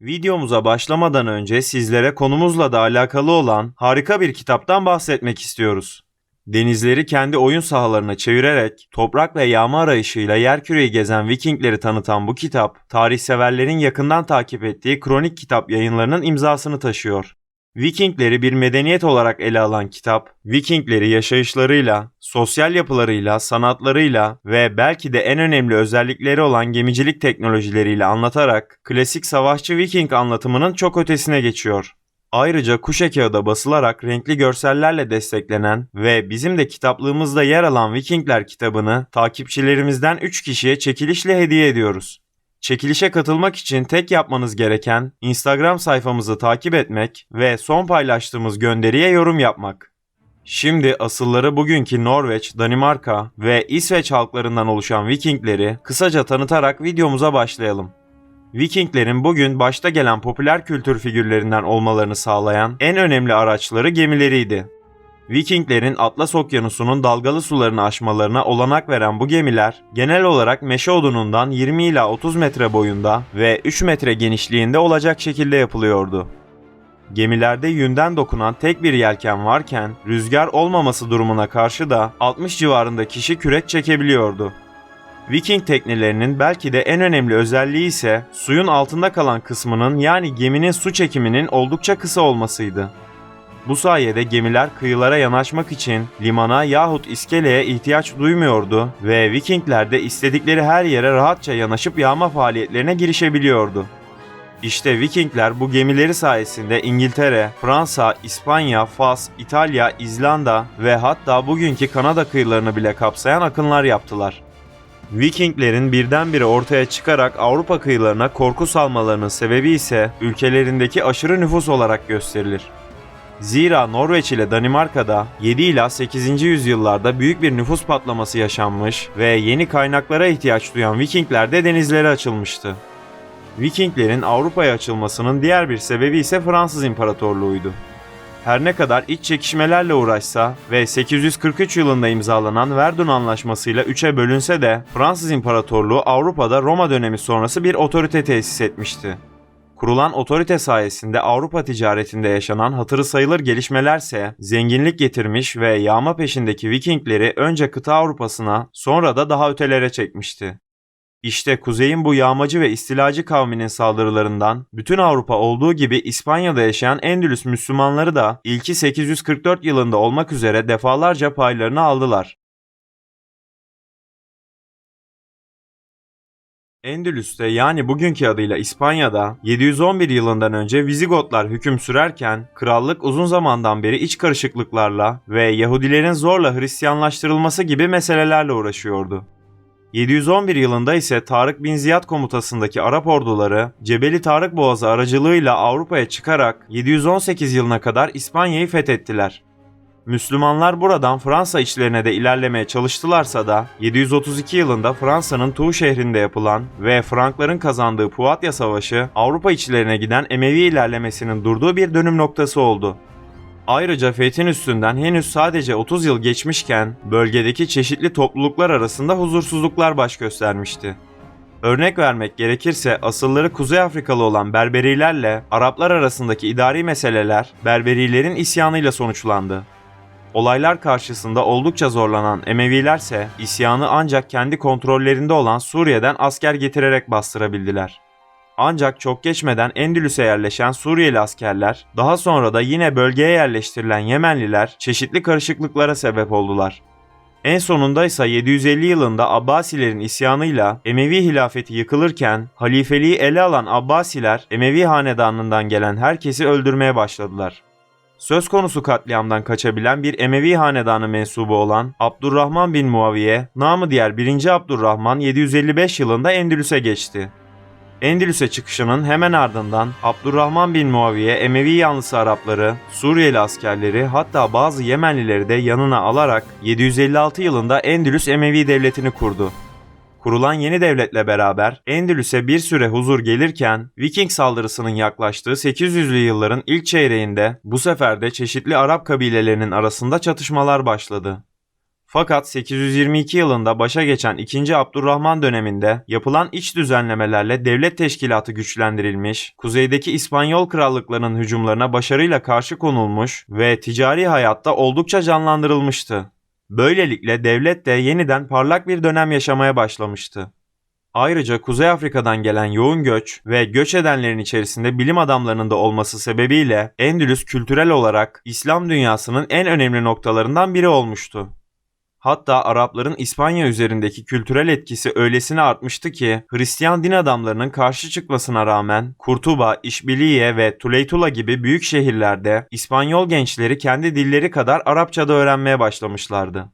Videomuza başlamadan önce sizlere konumuzla da alakalı olan harika bir kitaptan bahsetmek istiyoruz. Denizleri kendi oyun sahalarına çevirerek toprak ve yağma arayışıyla yerküreyi gezen Vikingleri tanıtan bu kitap, tarihseverlerin yakından takip ettiği kronik kitap yayınlarının imzasını taşıyor. Vikingleri bir medeniyet olarak ele alan kitap, Vikingleri yaşayışlarıyla, sosyal yapılarıyla, sanatlarıyla ve belki de en önemli özellikleri olan gemicilik teknolojileriyle anlatarak klasik savaşçı Viking anlatımının çok ötesine geçiyor. Ayrıca kuşa kağıda basılarak renkli görsellerle desteklenen ve bizim de kitaplığımızda yer alan Vikingler kitabını takipçilerimizden 3 kişiye çekilişle hediye ediyoruz. Çekilişe katılmak için tek yapmanız gereken Instagram sayfamızı takip etmek ve son paylaştığımız gönderiye yorum yapmak. Şimdi asılları bugünkü Norveç, Danimarka ve İsveç halklarından oluşan Vikingleri kısaca tanıtarak videomuza başlayalım. Vikinglerin bugün başta gelen popüler kültür figürlerinden olmalarını sağlayan en önemli araçları gemileriydi. Vikinglerin Atlas Okyanusu'nun dalgalı sularını aşmalarına olanak veren bu gemiler genel olarak meşe odunundan 20 ila 30 metre boyunda ve 3 metre genişliğinde olacak şekilde yapılıyordu. Gemilerde yünden dokunan tek bir yelken varken rüzgar olmaması durumuna karşı da 60 civarında kişi kürek çekebiliyordu. Viking teknelerinin belki de en önemli özelliği ise suyun altında kalan kısmının yani geminin su çekiminin oldukça kısa olmasıydı. Bu sayede gemiler kıyılara yanaşmak için limana yahut iskeleye ihtiyaç duymuyordu ve Vikingler de istedikleri her yere rahatça yanaşıp yağma faaliyetlerine girişebiliyordu. İşte Vikingler bu gemileri sayesinde İngiltere, Fransa, İspanya, Fas, İtalya, İzlanda ve hatta bugünkü Kanada kıyılarını bile kapsayan akınlar yaptılar. Vikinglerin birdenbire ortaya çıkarak Avrupa kıyılarına korku salmalarının sebebi ise ülkelerindeki aşırı nüfus olarak gösterilir. Zira Norveç ile Danimarka'da 7 ila 8. yüzyıllarda büyük bir nüfus patlaması yaşanmış ve yeni kaynaklara ihtiyaç duyan Vikingler de denizlere açılmıştı. Vikinglerin Avrupa'ya açılmasının diğer bir sebebi ise Fransız İmparatorluğuydu. Her ne kadar iç çekişmelerle uğraşsa ve 843 yılında imzalanan Verdun Anlaşması'yla üçe bölünse de Fransız İmparatorluğu Avrupa'da Roma dönemi sonrası bir otorite tesis etmişti. Kurulan otorite sayesinde Avrupa ticaretinde yaşanan hatırı sayılır gelişmelerse zenginlik getirmiş ve yağma peşindeki Vikingleri önce kıta Avrupa'sına sonra da daha ötelere çekmişti. İşte kuzeyin bu yağmacı ve istilacı kavminin saldırılarından bütün Avrupa olduğu gibi İspanya'da yaşayan Endülüs Müslümanları da ilki 844 yılında olmak üzere defalarca paylarını aldılar. Endülüs'te yani bugünkü adıyla İspanya'da 711 yılından önce Vizigotlar hüküm sürerken krallık uzun zamandan beri iç karışıklıklarla ve Yahudilerin zorla Hristiyanlaştırılması gibi meselelerle uğraşıyordu. 711 yılında ise Tarık bin Ziyad komutasındaki Arap orduları Cebeli Tarık Boğazı aracılığıyla Avrupa'ya çıkarak 718 yılına kadar İspanya'yı fethettiler. Müslümanlar buradan Fransa içlerine de ilerlemeye çalıştılarsa da 732 yılında Fransa'nın Tours şehrinde yapılan ve Frankların kazandığı Puvatya Savaşı Avrupa içlerine giden Emevi ilerlemesinin durduğu bir dönüm noktası oldu. Ayrıca fethin üstünden henüz sadece 30 yıl geçmişken bölgedeki çeşitli topluluklar arasında huzursuzluklar baş göstermişti. Örnek vermek gerekirse asılları Kuzey Afrikalı olan Berberilerle Araplar arasındaki idari meseleler Berberilerin isyanıyla sonuçlandı. Olaylar karşısında oldukça zorlanan Emevilerse isyanı ancak kendi kontrollerinde olan Suriye'den asker getirerek bastırabildiler. Ancak çok geçmeden Endülüs'e yerleşen Suriyeli askerler, daha sonra da yine bölgeye yerleştirilen Yemenliler çeşitli karışıklıklara sebep oldular. En sonunda ise 750 yılında Abbasilerin isyanıyla Emevi hilafeti yıkılırken halifeliği ele alan Abbasiler Emevi hanedanından gelen herkesi öldürmeye başladılar. Söz konusu katliamdan kaçabilen bir Emevi hanedanı mensubu olan Abdurrahman bin Muaviye, namı diğer 1. Abdurrahman 755 yılında Endülüs'e geçti. Endülüs'e çıkışının hemen ardından Abdurrahman bin Muaviye Emevi yanlısı Arapları, Suriyeli askerleri hatta bazı Yemenlileri de yanına alarak 756 yılında Endülüs Emevi devletini kurdu. Kurulan yeni devletle beraber Endülüs'e bir süre huzur gelirken Viking saldırısının yaklaştığı 800'lü yılların ilk çeyreğinde bu sefer de çeşitli Arap kabilelerinin arasında çatışmalar başladı. Fakat 822 yılında başa geçen 2. Abdurrahman döneminde yapılan iç düzenlemelerle devlet teşkilatı güçlendirilmiş, kuzeydeki İspanyol krallıklarının hücumlarına başarıyla karşı konulmuş ve ticari hayatta oldukça canlandırılmıştı. Böylelikle devlet de yeniden parlak bir dönem yaşamaya başlamıştı. Ayrıca Kuzey Afrika'dan gelen yoğun göç ve göç edenlerin içerisinde bilim adamlarının da olması sebebiyle Endülüs kültürel olarak İslam dünyasının en önemli noktalarından biri olmuştu. Hatta Arapların İspanya üzerindeki kültürel etkisi öylesine artmıştı ki Hristiyan din adamlarının karşı çıkmasına rağmen Kurtuba, İşbiliye ve Tuleytula gibi büyük şehirlerde İspanyol gençleri kendi dilleri kadar Arapça da öğrenmeye başlamışlardı.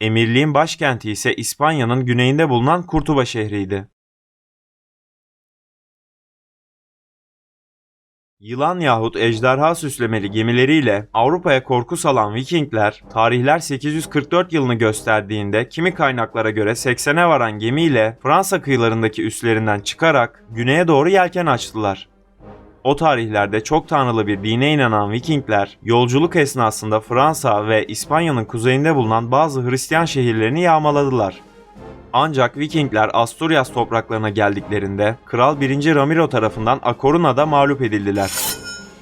Emirliğin başkenti ise İspanya'nın güneyinde bulunan Kurtuba şehriydi. Yılan yahut ejderha süslemeli gemileriyle Avrupa'ya korku salan Vikingler, tarihler 844 yılını gösterdiğinde kimi kaynaklara göre 80'e varan gemiyle Fransa kıyılarındaki üslerinden çıkarak güneye doğru yelken açtılar. O tarihlerde çok tanrılı bir dine inanan Vikingler, yolculuk esnasında Fransa ve İspanya'nın kuzeyinde bulunan bazı Hristiyan şehirlerini yağmaladılar. Ancak Vikingler Asturias topraklarına geldiklerinde Kral 1. Ramiro tarafından A Coruña'da mağlup edildiler.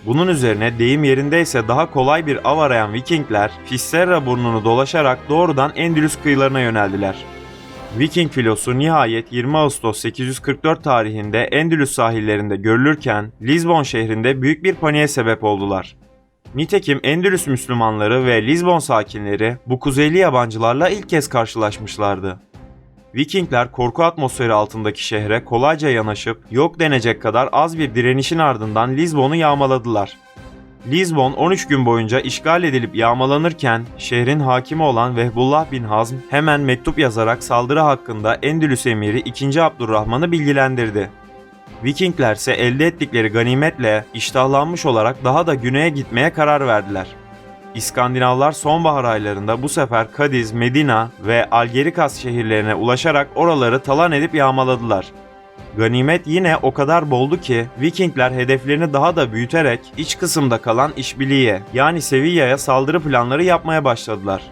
Bunun üzerine deyim yerindeyse daha kolay bir av arayan Vikingler Fisterra burnunu dolaşarak doğrudan Endülüs kıyılarına yöneldiler. Viking filosu nihayet 20 Ağustos 844 tarihinde Endülüs sahillerinde görülürken Lizbon şehrinde büyük bir paniğe sebep oldular. Nitekim Endülüs Müslümanları ve Lizbon sakinleri bu kuzeyli yabancılarla ilk kez karşılaşmışlardı. Vikingler korku atmosferi altındaki şehre kolayca yanaşıp yok denecek kadar az bir direnişin ardından Lizbon'u yağmaladılar. Lizbon 13 gün boyunca işgal edilip yağmalanırken şehrin hakimi olan Vehbullah bin Hazm hemen mektup yazarak saldırı hakkında Endülüs emiri 2. Abdurrahman'ı bilgilendirdi. Vikingler ise elde ettikleri ganimetle iştahlanmış olarak daha da güneye gitmeye karar verdiler. İskandinavlar sonbahar aylarında bu sefer Kadiz, Medina ve Algerikas şehirlerine ulaşarak oraları talan edip yağmaladılar. Ganimet yine o kadar boldu ki Vikingler hedeflerini daha da büyüterek iç kısımda kalan İşbiliye yani Sevilla'ya saldırı planları yapmaya başladılar.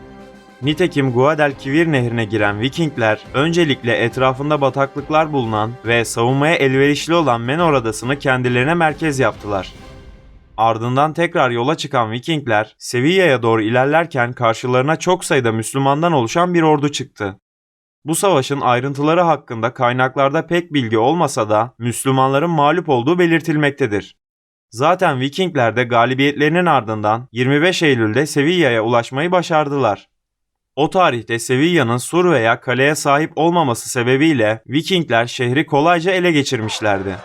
Nitekim Guadalquivir nehrine giren Vikingler öncelikle etrafında bataklıklar bulunan ve savunmaya elverişli olan Menor adasını kendilerine merkez yaptılar. Ardından tekrar yola çıkan Vikingler Sevilla'ya doğru ilerlerken karşılarına çok sayıda Müslümandan oluşan bir ordu çıktı. Bu savaşın ayrıntıları hakkında kaynaklarda pek bilgi olmasa da Müslümanların mağlup olduğu belirtilmektedir. Zaten Vikingler de galibiyetlerinin ardından 25 Eylül'de Sevilla'ya ulaşmayı başardılar. O tarihte Sevilla'nın sur veya kaleye sahip olmaması sebebiyle Vikingler şehri kolayca ele geçirmişlerdi.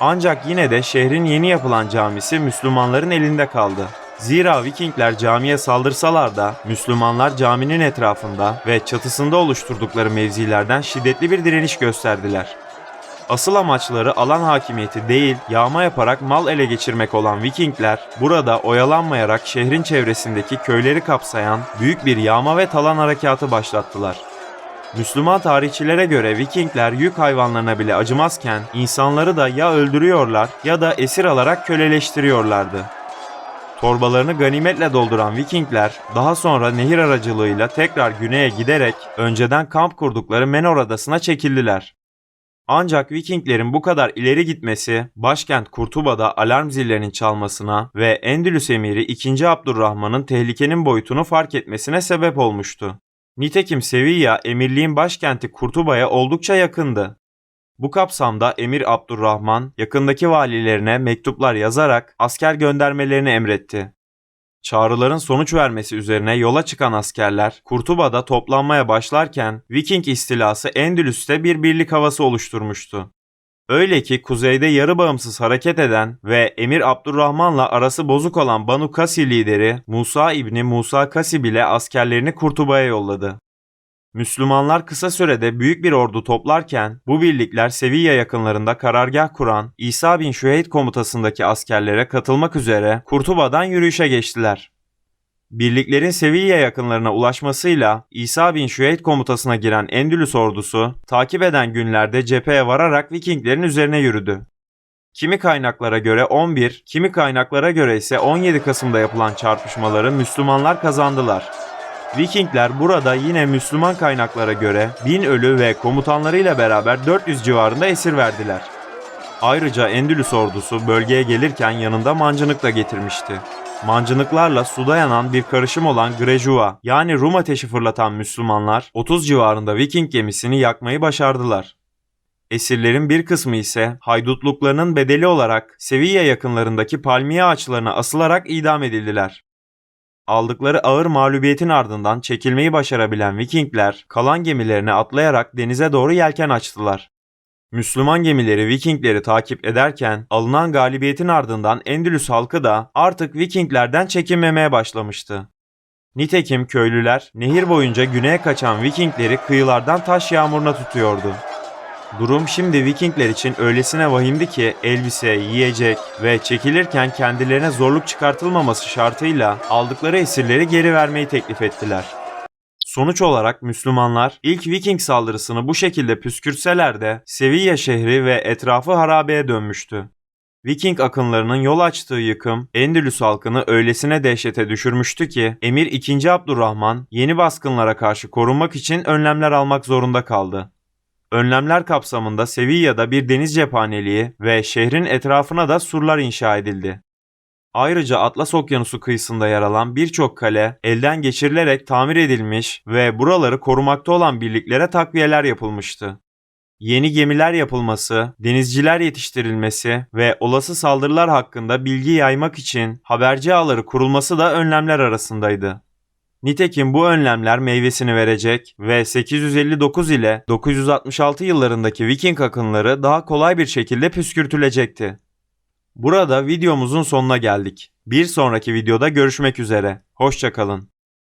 Ancak yine de şehrin yeni yapılan camisi Müslümanların elinde kaldı. Zira Vikingler camiye saldırsalar da Müslümanlar caminin etrafında ve çatısında oluşturdukları mevzilerden şiddetli bir direniş gösterdiler. Asıl amaçları alan hakimiyeti değil, yağma yaparak mal ele geçirmek olan Vikingler, burada oyalanmayarak şehrin çevresindeki köyleri kapsayan büyük bir yağma ve talan harekatı başlattılar. Müslüman tarihçilere göre Vikingler yük hayvanlarına bile acımazken insanları da ya öldürüyorlar ya da esir alarak köleleştiriyorlardı. Torbalarını ganimetle dolduran Vikingler daha sonra nehir aracılığıyla tekrar güneye giderek önceden kamp kurdukları Menor adasına çekildiler. Ancak Vikinglerin bu kadar ileri gitmesi başkent Kurtuba'da alarm zillerinin çalmasına ve Endülüs emiri 2. Abdurrahman'ın tehlikenin boyutunu fark etmesine sebep olmuştu. Nitekim Sevilla emirliğin başkenti Kurtuba'ya oldukça yakındı. Bu kapsamda Emir Abdurrahman yakındaki valilerine mektuplar yazarak asker göndermelerini emretti. Çağrıların sonuç vermesi üzerine yola çıkan askerler Kurtuba'da toplanmaya başlarken Viking istilası Endülüs'te bir birlik havası oluşturmuştu. Öyle ki kuzeyde yarı bağımsız hareket eden ve Emir Abdurrahman'la arası bozuk olan Banu Kasi lideri Musa İbni Musa Kasi bile askerlerini Kurtuba'ya yolladı. Müslümanlar kısa sürede büyük bir ordu toplarken bu birlikler Sevilla yakınlarında karargah kuran İsa bin Şüheyd komutasındaki askerlere katılmak üzere Kurtuba'dan yürüyüşe geçtiler. Birliklerin Sevilla yakınlarına ulaşmasıyla İsa bin Şüheyd komutasına giren Endülüs ordusu takip eden günlerde cepheye vararak Vikinglerin üzerine yürüdü. Kimi kaynaklara göre 11, kimi kaynaklara göre ise 17 Kasım'da yapılan çarpışmaları Müslümanlar kazandılar. Vikingler burada yine Müslüman kaynaklara göre 1000 ölü ve komutanlarıyla beraber 400 civarında esir verdiler. Ayrıca Endülüs ordusu bölgeye gelirken yanında mancınık da getirmişti. Mancınıklarla suda yanan bir karışım olan Grejua yani Rum ateşi fırlatan Müslümanlar 30 civarında Viking gemisini yakmayı başardılar. Esirlerin bir kısmı ise haydutluklarının bedeli olarak Sevilla yakınlarındaki palmiye ağaçlarına asılarak idam edildiler. Aldıkları ağır mağlubiyetin ardından çekilmeyi başarabilen Vikingler kalan gemilerine atlayarak denize doğru yelken açtılar. Müslüman gemileri Vikingleri takip ederken alınan galibiyetin ardından Endülüs halkı da artık Vikinglerden çekinmemeye başlamıştı. Nitekim köylüler nehir boyunca güneye kaçan Vikingleri kıyılardan taş yağmuruna tutuyordu. Durum şimdi Vikingler için öylesine vahimdi ki elbise, yiyecek ve çekilirken kendilerine zorluk çıkartılmaması şartıyla aldıkları esirleri geri vermeyi teklif ettiler. Sonuç olarak Müslümanlar ilk Viking saldırısını bu şekilde püskürtseler de Sevilla şehri ve etrafı harabeye dönmüştü. Viking akınlarının yol açtığı yıkım Endülüs halkını öylesine dehşete düşürmüştü ki Emir II. Abdurrahman yeni baskınlara karşı korunmak için önlemler almak zorunda kaldı. Önlemler kapsamında Sevilla'da bir deniz cephaneliği ve şehrin etrafına da surlar inşa edildi. Ayrıca Atlas Okyanusu kıyısında yer alan birçok kale elden geçirilerek tamir edilmiş ve buraları korumakta olan birliklere takviyeler yapılmıştı. Yeni gemiler yapılması, denizciler yetiştirilmesi ve olası saldırılar hakkında bilgi yaymak için haberci ağları kurulması da önlemler arasındaydı. Nitekim bu önlemler meyvesini verecek ve 859 ile 966 yıllarındaki Viking akınları daha kolay bir şekilde püskürtülecekti. Burada videomuzun sonuna geldik. Bir sonraki videoda görüşmek üzere. Hoşçakalın.